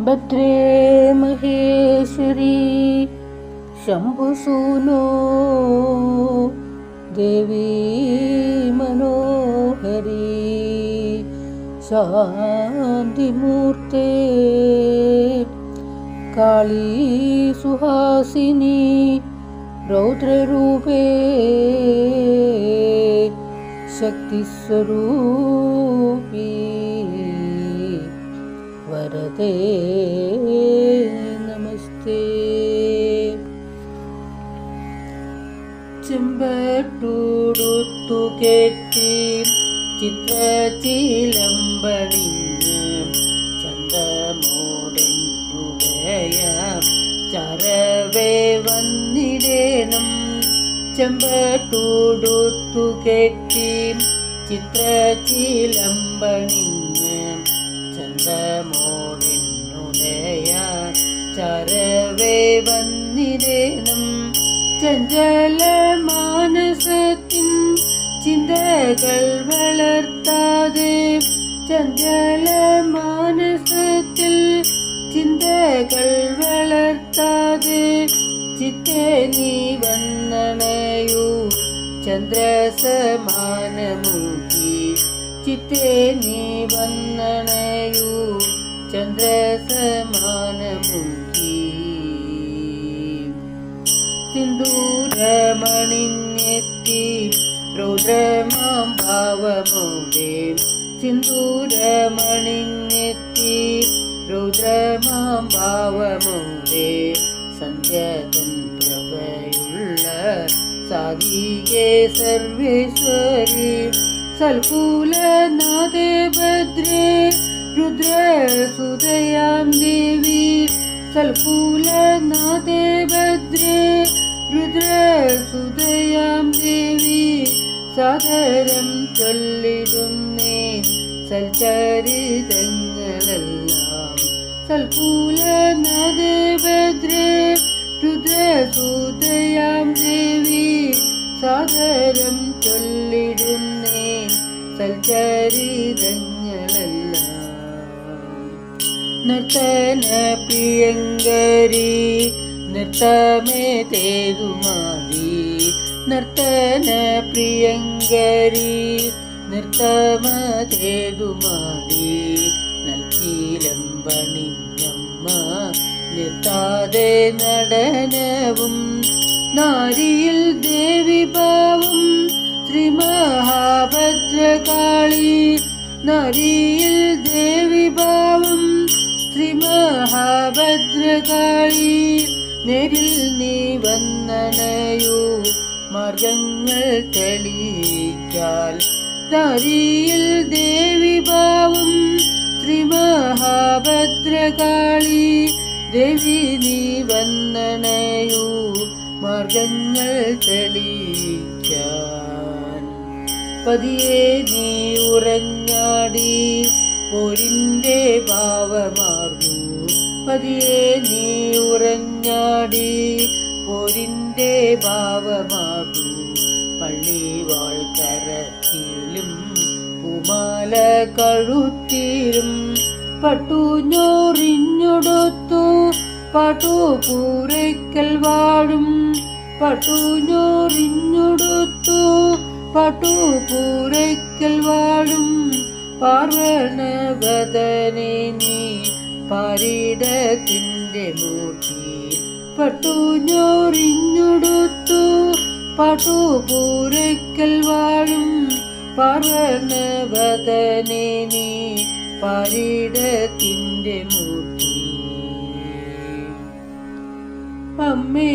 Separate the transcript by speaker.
Speaker 1: भद्रे महेश्वरी शम्भुसूनो देवी मनोहरी शान्तिमूर्ते काली सुहासिनी रौद्ररूपे शक्तिस्वरूपी। വരദേ നമസ്തേ. ചെമ്പട്ടൂടുത്തു കെട്ടി ചന്തമോടെന്നുടയ ചരവേ വന്നിടേനും ചെമ്പട്ടുടുത്തു കെട്ടി ചന്തമോടെന്നുടയ ചരവേ വന്നിരേനും ചഞ്ചല മാനസത്തിൻ ചിന്തകൾ വളർത്താതെ ചഞ്ചല മാനസത്തിൽ ചിന്തകൾ വളർത്താതെ ചിത്തെ നീ വന്നണയൂ ചന്ദ്രസമാനമൂക്കി ചിത്തെ നീ വന്നണയൂ. ചന്ദ്രസമാനമൂക്കി. സിന്ദൂരമണിഞ്ഞെത്തി. രുദ്രമാം ഭാവമോടെ. സിന്ദൂരമണിഞ്ഞെത്തി. രുദ്രമാം ഭാവമോടെ. സന്ധ്യതൻ പ്രഭയുള്ള സാധികേ സർവേശ്വരി. സൽകൂലനാഥേ ഭദ്രേ രുദ്രസുതയാം ദേവി. സൽകൂലനാഥേ ഭദ്രേ രുദ്രസുതയാം ദേവി. സാദരം ചൊല്ലിടുന്നേ സൽചരിതങ്ങളെല്ലാം. സൽകൂലനാഥേ ഭദ്രേ രുദ്രസുതയാം ദേവി. സാദരം സൽചരിതങ്ങളെല്ലാം നർത്തന പ്രിയങ്കരി നൃത്തമേ തേതുമാടി നർത്തന പ്രിയങ്കരി നൃത്തമ തേതുമാടി നൽകീലം പണിഞ്ഞമ്മ നിർത്താതെ നടനവും നാരിയിൽ ദേവി ഭാവം ശ്രീ നരിയിൽ നാരിയിൽ ദേവി ഭാവം ശ്രീ മഹാഭദ്രകാളി നെരിൽ നീ വന്നണയൂ മാർഗങ്ങൾ തെളിയിക്കാൽ. നരിയിൽ ദേവി ഭാവം ശ്രീ മഹാഭദ്രകാളി ദേവി നീ വന്നണയൂ മാർഗങ്ങൾ തെളിയിക്കാൻ പതിയെ നീ ഉറങ്ങാടി. പോരിന്റെ ഭാവമാർന്നു. പതിയെ നീ ഉറഞ്ഞാടി പോരിന്റെ ഭാവമാർന്നു. പള്ളിവാൾ കരത്തിലും പൂമാല കഴുത്തിലും പട്ടുഞ്ഞോറിഞ്ഞൊടുത്തു പട്ടുപൂരയ്ക്കൽ വാഴും. പട്ടുഞ്ഞോറിഞ്ഞൊടുത്തു പട്ടുപൂരയ്ക്കൽ വാഴും പാർവണവദനെ നീ പാരിടത്തിന്റെ മൂർത്തി പട്ടുഞ്ഞോറിഞ്ഞൊടുത്തു പട്ടുപൂരയ്ക്കൽ വാഴും പാർവണവദനെ നീ പാരിടത്തിന്റെ മൂർത്തി. അമ്മേ.